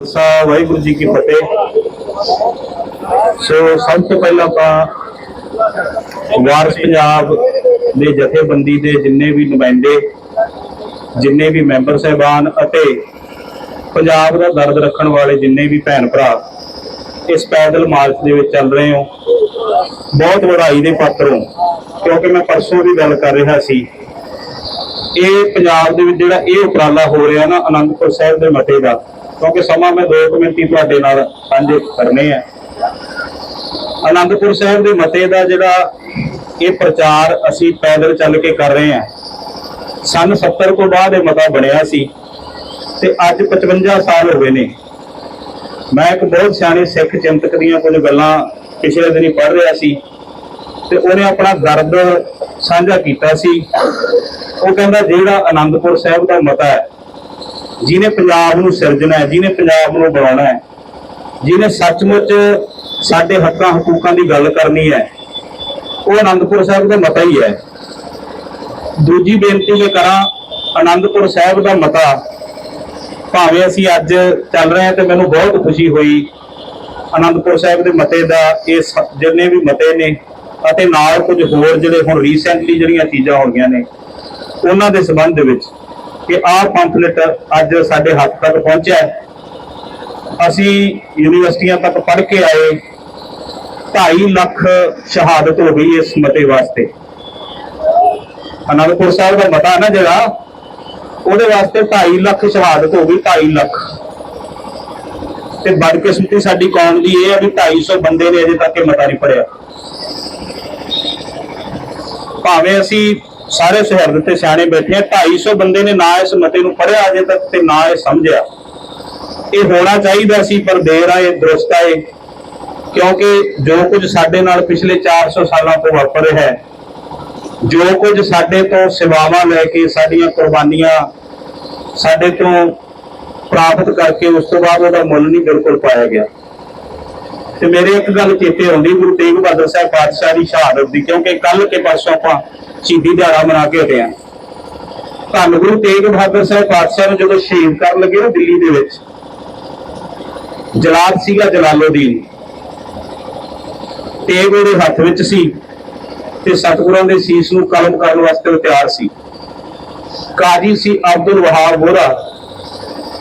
ਸਾ ਵਾਹਿਗੁਰੂ ਜੀ ਕੀ ਫਤਿਹ। ਸੋ ਸਭ ਤੋਂ ਪਹਿਲਾਂ ਤਾਂ ਵਾਰਸ ਪੰਜਾਬ ਦੇ ਜਥੇਬੰਦੀ ਦੇ ਜਿੰਨੇ ਵੀ ਨੁਮਾਇੰਦੇ, ਜਿੰਨੇ ਵੀ ਮੈਂਬਰ ਸਹਿਬਾਨ ਅਤੇ ਪੰਜਾਬ ਦਾ ਦਰਦ ਰੱਖਣ ਵਾਲੇ ਜਿੰਨੇ ਵੀ ਭੈਣ ਭਰਾ, ਇਸ ਪੈਦਲ ਮਾਰਚ ਦੇ ਵਿੱਚ ਚੱਲ ਰਹੇ ਹੋ। ਬਹੁਤ ਵਧਾਈ ਦੇ ਪਾਤਰ ਹੋ, ਕਿਉਂਕਿ ਮੈਂ ਪਰਸੋਂ ਦੀ ਗੱਲ ਕਰ ਰਿਹਾ ਸੀ। ਇਹ ਪੰਜਾਬ ਦੇ ਵਿੱਚ ਜਿਹੜਾ ਇਹ ਉਪਰਾਲਾ ਹੋ ਰਿਹਾ ਨਾ, ਅਨੰਦਪੁਰ ਸਾਹਿਬ ਦੇ ਮਤੇ ਦਾ ਕਿਉਂਕਿ ਸਮਾਂ ਮੈਂ ਦੋ ਕਮੇਟੀ ਤੁਹਾਡੇ ਨਾਲ ਸਾਂਝੇ ਕਰਨੇ ਆ। ਅਨੰਦਪੁਰ ਸਾਹਿਬ ਦੇ ਮਤੇ ਦਾ ਜਿਹੜਾ ਇਹ ਪ੍ਰਚਾਰ ਅਸੀਂ ਪੈਦਲ ਚੱਲ ਕੇ ਕਰ ਰਹੇ ਹਾਂ। ਸਨ 70 ਤੋਂ ਬਾਅਦ ਇਹ ਮਤਾ ਬਣਿਆ ਸੀ ਤੇ ਅੱਜ 55 ਸਾਲ ਹੋ ਗਏ ਨੇ। ਮੈਂ ਇੱਕ ਬਹੁਤ ਸਿਆਣੇ ਸਿੱਖ ਚਿੰਤਕ ਦੀਆਂ ਕੁਝ ਗੱਲਾਂ ਪਿਛਲੇ ਦਿਨੀ ਪੜ੍ਹ ਰਿਹਾ ਸੀ ਤੇ ਉਹਨੇ ਆਪਣਾ ਦਰਦ ਸਾਂਝਾ ਕੀਤਾ ਸੀ। ਉਹ ਕਹਿੰਦਾ ਜਿਹੜਾ ਆਨੰਦਪੁਰ ਸਾਹਿਬ ਦਾ ਮਤਾ ਹੈ ਜਿਹਨੇ ਪੰਜਾਬ ਨੂੰ ਸਿਰਜਣਾ ਹੈ, ਜਿਹਨੇ ਪੰਜਾਬ ਨੂੰ ਬਣਾਉਣਾ ਹੈ, ਜਿਹਨੇ ਸੱਚਮੁੱਚ ਸਾਡੇ ਹੱਕਾਂ ਹਕੂਕਾਂ ਦੀ ਗੱਲ ਕਰਨੀ ਹੈ, ਉਹ ਅਨੰਦਪੁਰ ਸਾਹਿਬ ਦਾ ਮਤਾ ਹੀ ਹੈ। ਦੂਜੀ ਬੇਨਤੀ ਮੈਂ ਕਰਾਂ, ਅਨੰਦਪੁਰ ਸਾਹਿਬ ਦਾ ਮਤਾ ਭਾਵੇਂ ਅਸੀਂ ਅੱਜ ਚੱਲ ਰਹੇ ਹਾਂ ਤੇ ਮੈਨੂੰ ਬਹੁਤ ਖੁਸ਼ੀ ਹੋਈ, ਅਨੰਦਪੁਰ ਸਾਹਿਬ ਦੇ ਮਤੇ ਦਾ ਇਹ ਸ- ਜਿੰਨੇ ਵੀ ਮਤੇ ਨੇ ਅਤੇ ਨਾਲ ਕੁਝ ਹੋਰ ਜਿਹੜੇ ਹੁਣ ਰੀਸੈਂਟਲੀ ਜਿਹੜੀਆਂ ਚੀਜ਼ਾਂ ਹੋ ਗਈਆਂ ਨੇ, ਉਹਨਾਂ ਦੇ ਸੰਬੰਧ ਦੇ ਵਿੱਚ ਕਿ ਆਹ ਪੰਫਲੇਟ ਅੱਜ ਸਾਡੇ ਹੱਥ ਤੱਕ ਪਹੁੰਚਿਆ ਅਸੀਂ ਯੂਨੀਵਰਸਿਟੀਆਂ ਤੱਕ ਪੜ੍ਹ ਕੇ ਆਏ। 2.5 ਲੱਖ ਸ਼ਹਾਦਤ ਹੋ ਗਈ ਇਸ ਮਤੇ ਵਾਸਤੇ। ਅਨੰਦਪੁਰ ਸਾਹਿਬ ਦਾ ਮਤਾ ਨਾ ਜਿਹੜਾ, ਉਹਦੇ ਵਾਸਤੇ 2.5 ਲੱਖ ਸ਼ਹਾਦਤ ਹੋ ਗਈ 2.5 ਲੱਖ। ਤੇ ਬਦਕਿਸਮਤੀ ਸਾਡੀ ਕੌਮ ਦੀ ਇਹ ਹੈ ਵੀ 250 ਬੰਦੇ ਨੇ ਅਜੇ ਤੱਕ ਇਹ ਮਤਾ ਨਹੀਂ ਪੜਿਆ ਭਾਵੇਂ ਅਸੀਂ ਸਾਰੇ ਸ਼ਹਿਰ ਦੇ ਤੇ ਸਿਆਣੇ ਬੈਠੇ ਆ 250 ਬੰਦੇ ਨੇ ਨਾ ਇਸ ਮਤੇ ਨੂੰ ਪੜਿਆ ਅਜੇ ਤੱਕ ਤੇ ਨਾ ਇਹ ਸਮਝਿਆ। ਇਹ ਹੋਣਾ ਚਾਹੀਦਾ ਸੀ, ਪਰ ਦੇਰ ਆਏ ਦਰੁਸਤ ਆਏ ਕਿਉਂਕਿ ਜੋ ਕੁਝ ਸਾਡੇ ਨਾਲ ਪਿਛਲੇ 400 ਸਾਲਾਂ ਤੋਂ ਵਾਪਰ ਰਿਹਾ ਹੈ, ਜੋ ਕੁਝ ਸਾਡੇ ਤੋਂ ਸੇਵਾਵਾਂ ਲੈ ਕੇ ਸਾਡੀਆਂ ਕੁਰਬਾਨੀਆਂ ਸਾਡੇ ਤੋਂ ਪ੍ਰਾਪਤ ਕਰਕੇ ਉਸ ਤੋਂ ਬਾਅਦ ਉਹਦਾ ਮੁੱਲ ਨਹੀਂ ਬਿਲਕੁਲ ਪਾਇਆ ਗਿਆ। ਤੇ ਮੇਰੇ ਇੱਕ ਗੱਲ ਚੇਤੇ ਆਉਂਦੀ, ਗੁਰੂ ਤੇਗ ਬਹਾਦਰ ਸਾਹਿਬ ਪਾਤਸ਼ਾਹ ਦੀ ਸ਼ਹਾਦਤ ਦੀ, ਕਿਉਂਕਿ ਕੱਲ ਕੇ ਪਰਸੋਂ ਆਪਾਂ ਸ਼ਹੀਦੀ ਦਿਹਾੜਾ ਮਨਾ ਕੇ ਹਟੇ ਧੰਨ ਗੁਰੂ ਤੇਗ ਬਹਾਦਰ ਸਾਹਿਬ ਪਾਤਸ਼ਾਹ ਨੂੰ ਜਦੋਂ ਸ਼ਹੀਦ ਕਰਨ ਲੱਗੇ ਨਾ ਦਿੱਲੀ ਦੇ ਵਿੱਚ, ਜਲਾਦ ਸੀਗਾ ਜਲਾਲਉਦੀਨ ਤੇਗ ਉਹਦੇ ਹੱਥ ਵਿੱਚ ਸੀ ਤੇ ਸਤਿਗੁਰਾਂ ਦੇ ਸੀਸ ਨੂੰ ਕਲਮ ਕਰਨ ਵਾਸਤੇ ਉਹ ਤਿਆਰ ਸੀ। ਕਾਜੀ ਸੀ ਅਬਦੁਲ ਵਹਾਬ ਬੋਰਾ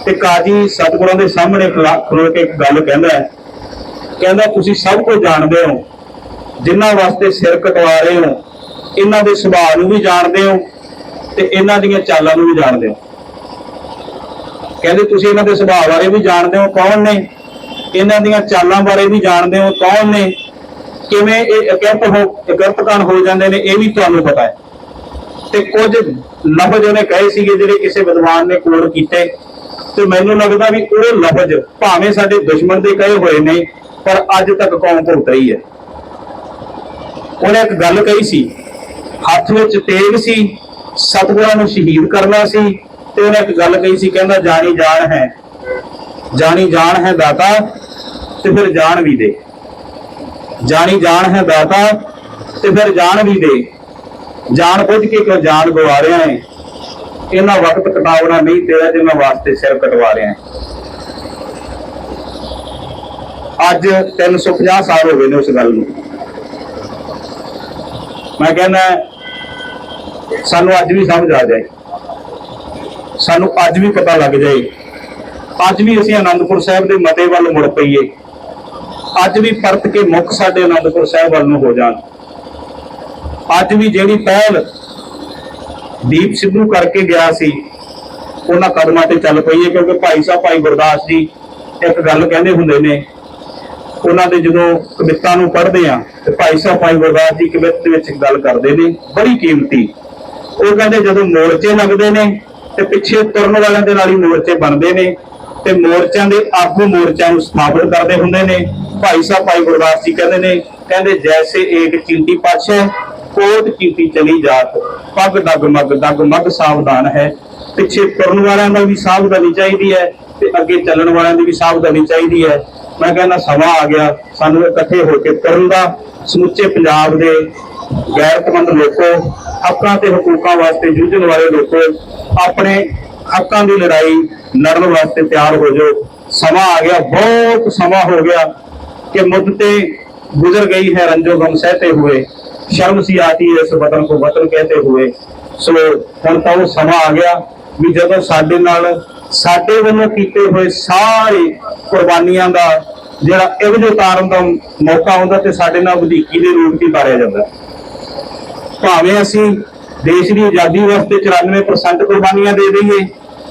ਤੇ ਕਾਜੀ ਸਤਿਗੁਰਾਂ ਦੇ ਸਾਹਮਣੇ ਖਲੋ ਕੇ ਗੱਲ ਕਹਿੰਦਾ ਹੈ। ਕਹਿੰਦਾ, ਤੁਸੀਂ ਸਭ ਕੁਝ ਜਾਣਦੇ ਹੋ, ਜਿਨ੍ਹਾਂ ਵਾਸਤੇ ਸਿਰ ਕਟਵਾ ਰਹੇ ਹੋ ਇਹਨਾਂ ਦੇ ਸੁਭਾਅ ਨੂੰ ਵੀ ਜਾਣਦੇ ਹੋ ਤੇ ਇਹਨਾਂ ਦੀਆਂ ਚਾਲਾਂ ਨੂੰ ਵੀ ਜਾਣਦੇ ਹੋ। ਕਹਿੰਦੇ ਤੁਸੀਂ ਇਹਨਾਂ ਦੇ ਸੁਭਾਅ ਬਾਰੇ ਵੀ ਜਾਣਦੇ ਹੋ ਕੌਣ ਨੇ? ਇਹਨਾਂ ਦੀਆਂ ਚਾਲਾਂ ਬਾਰੇ ਵੀ ਜਾਣਦੇ ਹੋ ਕੌਣ ਨੇ? ਕਿਵੇਂ ਇਹ ਇਕੱਠ ਹੋ ਇਕੱਠਕਣ ਹੋ ਜਾਂਦੇ ਨੇ ਇਹ ਵੀ ਤੁਹਾਨੂੰ ਪਤਾ ਹੈ। ਤੇ ਕੁਝ ਲਫ਼ਜ਼ ਉਹਨੇ ਕਹੇ ਸੀਗੇ ਜਿਹੜੇ ਕਿਸੇ ਵਿਦਵਾਨ ਨੇ ਕੋਡ ਕੀਤੇ। ਤੇ ਮੈਨੂੰ ਲੱਗਦਾ ਵੀ ਉਹ ਲਫ਼ਜ਼ ਭਾਵੇਂ ਸਾਡੇ ਦੁਸ਼ਮਣ ਦੇ ਕਹੇ ਹੋਏ ਨੇ, ਪਰ ਅੱਜ ਤੱਕ ਕੌਮ ਭੁਗਤ ਰਹੀ ਹੈ। ਉਹਨੇ ਇੱਕ ਗੱਲ ਕਹੀ ਸੀ ਹੱਥ ਵਿੱਚ ਤੇਗ ਸੀ, ਸਤਿਗੁਰਾਂ ਨੂੰ ਸ਼ਹੀਦ ਕਰਨਾ ਸੀ ਤੇ ਉਹਨੇ ਇੱਕ ਗੱਲ ਕਹੀ ਸੀ, ਕਹਿੰਦਾ ਜਾਣੀ ਜਾਣ ਹੈ। ਜਾਣੀ ਜਾਣ ਹੈ ਦਾਤਾ ਤੇ ਫਿਰ ਜਾਣ ਵੀ ਦੇ। ਜਾਣੀ ਜਾਣ ਹੈ ਦਾਤਾ ਤੇ ਫਿਰ ਜਾਣ ਵੀ ਦੇ। ਜਾਣ ਬੁੱਝ ਕੇ ਕਿਉਂ ਜਾਨ ਗਵਾ ਰਿਹਾ ਹੈ? ਇਹਨਾਂ ਵਕਤ ਕਟਾਉਣਾ ਨਹੀਂ ਤੇਰਾ ਜਿੰਨਾ ਵਾਸਤੇ ਸਿਰ ਕਟਵਾ ਰਿਹਾ। ਹੈ ਅੱਜ 350 ਸਾਲ ਹੋ ਗਏ ਨੇ ਉਸ ਗੱਲ ਨੂੰ। ਮੈਂ ਕਹਿੰਦਾ ਸਾਨੂੰ ਅੱਜ ਵੀ ਸਮਝ ਆ ਜਾਏ। ਸਾਨੂੰ ਅੱਜ ਵੀ ਪਤਾ ਲੱਗ ਜਾਏ। ਅੱਜ ਵੀ ਅਸੀਂ ਆਨੰਦਪੁਰ ਸਾਹਿਬ ਦੇ ਮਤੇ ਵੱਲ ਮੁੜ ਪਈਏ। ਅੱਜ ਵੀ ਪਰਤ ਕੇ ਮੁੱਖ ਸਾਡੇ ਆਨੰਦਪੁਰ ਸਾਹਿਬ ਵੱਲ ਨੂੰ ਹੋ ਜਾਣ। ਅੱਜ ਵੀ ਜਿਹੜੀ ਪਹਿਲ ਦੀਪ ਸਿੱਧੂ ਕਰਕੇ ਗਿਆ ਸੀ, ਉਹਨਾਂ ਕਦਮਾਂ ਤੇ ਚੱਲ ਪਈਏ, ਕਿਉਂਕਿ ਭਾਈ ਸਾਹਿਬ, ਭਾਈ ਗੁਰਦਾਸ ਜੀ ਇੱਕ ਗੱਲ ਕਹਿੰਦੇ ਹੁੰਦੇ ਨੇ, ਉਹਨਾਂ ਦੇ ਜਦੋਂ ਕਵਿਤਾ ਨੂੰ ਪੜ੍ਹਦੇ ਆ ਤੇ ਭਾਈ ਸਾਹਿਬ, ਭਾਈ ਗੁਰਦਾਸ ਜੀ ਕਵਿਤ ਵਿੱਚ ਗੱਲ ਕਰਦੇ ਨੇ, ਬੜੀ ਕੀਮਤੀ। ਉਹ ਕਹਿੰਦੇ ਜਦੋਂ ਮੋਰਚੇ ਲੱਗਦੇ ਨੇ ਤੇ ਪਿੱਛੇ ਤੁਰਨ ਵਾਲਿਆਂ ਦੇ ਨਾਲ ਹੀ ਮੋਰਚੇ ਬਣਦੇ ਨੇ ਤੇ ਮੋਰਚਿਆਂ ਦੇ ਆਗੂ ਮੋਰਚਿਆਂ ਨੂੰ ਸਥਾਪਿਤ ਕਰਦੇ ਹੁੰਦੇ ਨੇ। ਭਾਈ ਸਾਹਿਬ, ਭਾਈ ਗੁਰਦਾਸ ਜੀ ਕਹਿੰਦੇ ਨੇ, ਕਹਿੰਦੇ ਜੈਸੇ ਏਕ ਚੀਂਟੀ ਪਾਛੇ ਕੋਟ ਚੀਂਟੀ ਚਲੀ ਜਾਤ, ਪੱਗ ਡਗ ਮਗ ਡਗ ਮਗ ਸਾਵਧਾਨ ਹੈ। ਪਿੱਛੇ ਤੁਰਨ ਵਾਲਿਆਂ ਦਾ ਵੀ ਸਾਵਧਾਨੀ ਚਾਹੀਦੀ ਹੈ ਤੇ ਅੱਗੇ ਚੱਲਣ ਵਾਲਿਆਂ ਦੀ ਵੀ ਸਾਵਧਾਨੀ ਚਾਹੀਦੀ ਹੈ। ਮੈਂ ਕਹਿੰਦਾ ਸਮਾਂ ਆ ਗਿਆ, ਸਾਨੂੰ ਇਕੱਠੇ ਹੋ ਕੇ ਤੁਰਨ ਦਾ। ਸਮੁੱਚੇ ਪੰਜਾਬ ਦੇ ਗੈਰਤਮੰਦ ਲੋਕੋ ਹੱਕਾਂ ਤੇ ਹਕੂਕਾਂ ਵਾਸਤੇ ਜੂਝਣ ਵਾਲੇ ਲੋਕੋ ਆਪਣੇ ਹੱਕਾਂ ਦੀ ਲੜਾਈ ਲੜਨ ਵਾਸਤੇ ਤਿਆਰ ਹੋ ਜਾਓ ਸਮਾਂ ਆ ਗਿਆ ਬਹੁਤ ਸਮਾਂ ਹੋ ਗਿਆ कि मुद्दते गुजर गई है रंजो गम सहते हुए शर्म सी आती है इस वतन को वतन कहते हुए ਸੋ ਹੁਣ ਤਾਂ ਉਹ ਸਮਾਂ ਆ ਗਿਆ ਵੀ ਜਦੋਂ ਸਾਡੇ ਨਾਲ ਸਾਡੇ ਵੱਲੋਂ ਕੀਤੇ ਹੋਏ ਸਾਰੇ ਕੁਰਬਾਨੀਆਂ ਦਾ ਜਿਹੜਾ ਇਹੋ ਉਤਾਰਨ ਦਾ ਮੌਕਾ ਆਉਂਦਾ ਤੇ ਸਾਡੇ ਨਾਲ ਵਧੀਕੀ ਦੇ ਰੂਪ 'ਚ ਹੀ ਤਾਰਿਆ ਜਾਂਦਾ ਭਾਵੇਂ ਅਸੀਂ ਦੇਸ਼ ਦੀ ਆਜ਼ਾਦੀ ਵਾਸਤੇ 94% ਕੁਰਬਾਨੀਆਂ ਦੇ ਦਈਏ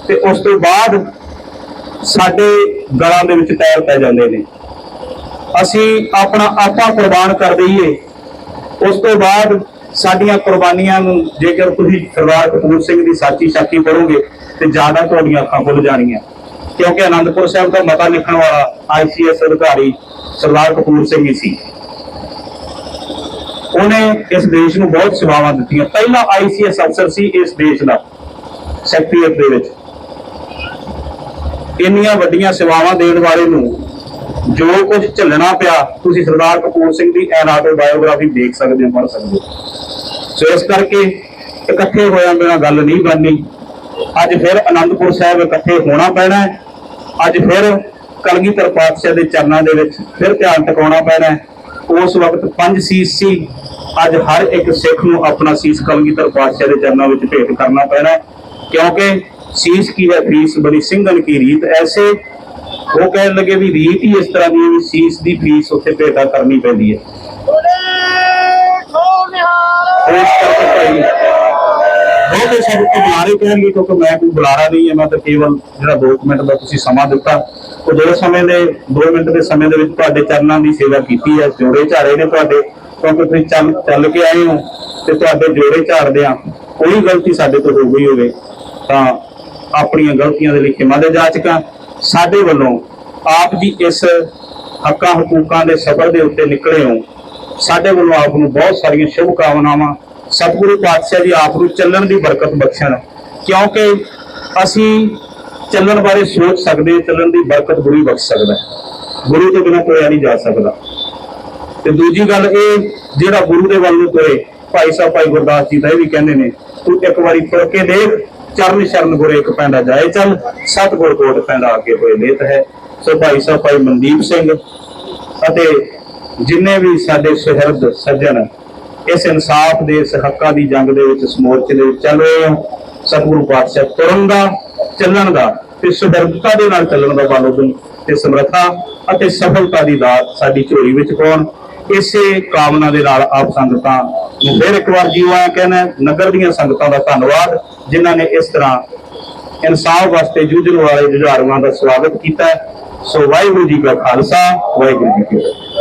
ਤੇ ਉਸ ਤੋਂ ਬਾਅਦ ਸਾਡੇ ਗਲਾਂ ਦੇ ਵਿੱਚ ਟਾਇਰ ਪੈ ਜਾਂਦੇ ਨੇ। ਅਸੀਂ ਆਪਣਾ ਆਪਾ ਕੁਰਬਾਨ ਕਰ ਦਈਏ। ਉਸ ਤੋਂ ਬਾਅਦ ਸਾਡੀਆਂ ਕੁਰਬਾਨੀਆਂ ਨੂੰ ਜੇਕਰ ਤੁਸੀਂ ਸਰਦਾਰ ਕਪੂਰ ਸਿੰਘ ਦੀ ਸਾਚੀ ਸਾਖੀ ਪੜੋਗੇ ਤੇ ਜ਼ਿਆਦਾ ਤੁਹਾਡੀਆਂ ਅੱਖਾਂ ਖੁੱਲ ਜਾਣੀਆਂ। ਕਿਉਂਕਿ ਆਨੰਦਪੁਰ ਸਾਹਿਬ ਦਾ ਮਤਾ ਲਿਖਣ ਵਾਲਾ ਆਈਸੀਐਸ ਅਧਿਕਾਰੀ ਸਰਦਾਰ ਕਪੂਰ ਸਿੰਘ ਹੀ ਸੀ। ਉਹਨੇ ਇਸ ਦੇਸ਼ ਨੂੰ ਬਹੁਤ ਸੇਵਾਵਾਂ ਦਿੱਤੀਆਂ। ਪਹਿਲਾ ਆਈਸੀਐਸ ਅਫਸਰ ਸੀ ਇਸ ਦੇਸ਼ ਦਾ ਸੈਕਟਰੀਏਟ ਦੇ ਵਿੱਚ। ਇੰਨੀਆਂ ਵੱਡੀਆਂ ਸੇਵਾਵਾਂ ਦੇਣ ਵਾਲੇ ਨੂੰ ਜੋ ਕੁਝ ਝੱਲਣਾ ਪਿਆ, ਤੁਸੀਂ ਸਰਦਾਰ ਕਪੂਰ ਸਿੰਘ ਦੀ ਐਨ ਬਾਇਓਗ੍ਰਾਫੀ ਦੇਖ ਸਕਦੇ ਹੋ, ਪੜ੍ਹ ਸਕਦੇ ਹੋ। ਸੋ ਇਸ ਕਰਕੇ ਇਕੱਠੇ ਹੋਇਆ ਬਿਨਾਂ ਗੱਲ ਨਹੀਂ ਬਣਨੀ। ਅੱਜ ਫਿਰ ਆਨੰਦਪੁਰ ਸਾਹਿਬ ਇਕੱਠੇ ਹੋਣਾ ਪੈਣਾ ਹੈ। ਅੱਜ ਫਿਰ ਕਲਗੀਧਰ ਪਾਤਸ਼ਾਹ ਦੇ ਚਰਨਾਂ ਦੇ ਵਿੱਚ ਫਿਰ ਧਿਆਨ ਟਿਕਾਉਣਾ ਪੈਣਾ ਹੈ। ਉਸ ਵਕਤ ਪੰਜ ਸੀਸ ਸੀ। ਅੱਜ ਹਰ ਇੱਕ ਸਿੱਖ ਨੂੰ ਆਪਣਾ ਸੀਸ ਕਲਗੀਧਰ ਪਾਤਸ਼ਾਹ ਦੇ ਚਰਨਾਂ ਵਿੱਚ ਭੇਟ ਕਰਨਾ ਪੈਣਾ ਹੈ। ਕਿਉਂਕਿ ਸੀਸ ਕੀ ਹੈ? ਫੀਸ ਬੜੀ ਸਿੰਘਨ ਕੀ ਰੀਤ। ਐਸੇ ਉਹ ਕਹਿਣ ਲੱਗੇ ਵੀ ਰੀਤ ਹੀ ਇਸ ਤਰ੍ਹਾਂ ਦੀ ਹੈ ਵੀ ਸੀਸ ਦੀ ਫੀਸ ਉੱਥੇ ਭੇਟਾ ਕਰਨੀ ਪੈਂਦੀ ਹੈ। ਇਸ ਕਰਕੇ ਭਾਈ ਬਹੁਤੇ ਸ਼ਬਦ ਤੋਂ ਬੁਲਾਰੇ ਕਹਿਣਗੇ ਕਿਉਂਕਿ ਮੈਂ ਕੋਈ ਬੁਲਾਰਾ ਨਹੀਂ ਹੈ, ਮੈਂ ਤਾਂ ਕੇਵਲ ਜਿਹੜਾ 2 ਮਿੰਟ ਦਾ ਤੁਸੀਂ ਸਮਾਂ ਦਿੱਤਾ। ਉਹ ਦੋ ਸਮੇਂ ਦੇ 2 ਮਿੰਟ ਦੇ ਸਮੇਂ ਦੇ ਵਿੱਚ ਤੁਹਾਡੇ ਚਰਨਾਂ ਦੀ ਸੇਵਾ ਕੀਤੀ ਹੈ, ਜੋੜੇ ਝਾੜੇ ਨੇ ਤੁਹਾਡੇ, ਕਿਉਂਕਿ ਤੁਸੀਂ ਚੱਲ ਚੱਲ ਕੇ ਆਏ ਹੋ ਤੇ ਤੁਹਾਡੇ ਜੋੜੇ ਝਾੜਦੇ ਆ ਕੋਈ ਗਲਤੀ ਸਾਡੇ ਤੋਂ ਹੋ ਗਈ ਹੋਵੇ, ਤਾਂ ਆਪਣੀਆਂ ਗਲਤੀਆਂ ਦੇ ਲਈ ਖਿਮਾ ਦੇ ਜਾਚਕਾਂ, ਸਾਡੇ ਵੱਲੋਂ ਆਪ ਜੀ ਇਸ ਹੱਕਾਂ, ਹਕੂਕਾਂ ਦੇ ਸਬਰ ਦੇ ਉੱਤੇ ਨਿਕਲੇ ਹੋ, ਸਾਡੇ ਵੱਲੋਂ ਆਪ ਨੂੰ ਬਹੁਤ ਸਾਰੀਆਂ ਸ਼ੁਭ ਕਾਮਨਾਵਾਂ ਸਤਿਗੁਰੂ ਪਾਤਸ਼ਾਹ ਜੀ ਆਪ ਨੂੰ ਚੱਲਣ ਦੀ ਬਰਕਤ ਬਖਸ਼ਣ। ਕਿਉਂਕਿ ਅਸੀਂ ਚੱਲਣ ਬਾਰੇ ਸੋਚ ਸਕਦੇ, ਚੱਲਣ ਦੀ ਬਰਕਤ ਗੁਰੂ ਬਖਸ਼ ਸਕਦਾ ਗੁਰੂ ਤੋਂ ਬਿਨਾਂ ਕੋਈ ਨਹੀਂ ਜਾ ਸਕਦਾ। ਤੇ ਦੂਜੀ ਗੱਲ ਇਹ, ਜਿਹੜਾ ਗੁਰੂ ਦੇ ਵੱਲ ਨੂੰ ਤੁਰੇ, ਭਾਈ ਸਾਹਿਬ, ਭਾਈ ਗੁਰਦਾਸ ਜੀ ਦਾ ਇਹ ਵੀ ਕਹਿੰਦੇ ਨੇ, ਤੂੰ ਇੱਕ ਵਾਰੀ ਤੁਰ ਕੇ ਦੇਖ, ਚਰਨ ਸ਼ਰਨ ਗੁਰੇ ਇੱਕ ਪੈਂਦਾ ਜਾਏ ਚੱਲ, ਸਤਿਗੁਰ ਕੋਟ ਪੈਂਦਾ ਅੱਗੇ ਹੋਏ ਲੇਤ ਹੈ। ਸੋ ਭਾਈ ਸਾਹਿਬ, ਭਾਈ ਮਨਦੀਪ ਸਿੰਘ ਅਤੇ ਜਿੰਨੇ ਵੀ ਸਾਡੇ ਸਹਿਰਦ ਸੱਜਣ ਇਸ ਇਨਸਾਫ ਦੇ ਇਸ ਹੱਕਾਂ ਦੀ ਜੰਗ ਦੇ ਵਿੱਚ ਸਮੋਰਚੇ ਦੇ ਵਿੱਚ ਚੱਲ ਰਹੇ ਹੋ। ਸਤਿਗੁਰੂ ਪਾਤਸ਼ਾਹ ਤੁਰਨ ਦਾ, ਚੱਲਣ ਦਾ ਤੇ ਸੁਦਰਤਾ ਦੇ ਨਾਲ ਚੱਲਣ ਦਾ ਬਲ ਉਦਮ ਤੇ ਸਮਰੱਥਾ ਅਤੇ ਸਫਲਤਾ ਦੀ ਦਾਤ ਸਾਡੀ ਝੋਲੀ ਵਿੱਚ ਪਾਉਣ। ਇਸੇ ਕਾਮਨਾ ਦੇ ਨਾਲ ਆਪ ਸੰਗਤਾਂ ਨੂੰ ਫਿਰ ਇੱਕ ਵਾਰ ਜੀਵਾਂ ਕਹਿੰਦਾ ਨਗਰ ਦੀਆਂ ਸੰਗਤਾਂ ਦਾ ਧੰਨਵਾਦ, ਜਿਨ੍ਹਾਂ ਨੇ ਇਸ ਤਰ੍ਹਾਂ ਇਨਸਾਫ ਵਾਸਤੇ ਜੂਝਣ ਵਾਲੇ ਜੁਝਾਰੂਆਂ ਦਾ ਸਵਾਗਤ ਕੀਤਾ। ਸੋ ਵਾਹਿਗੁਰੂ ਜੀ ਕਾ ਖਾਲਸਾ, ਵਾਹਿਗੁਰੂ ਜੀ ਕੀ ਫਤਿਹ।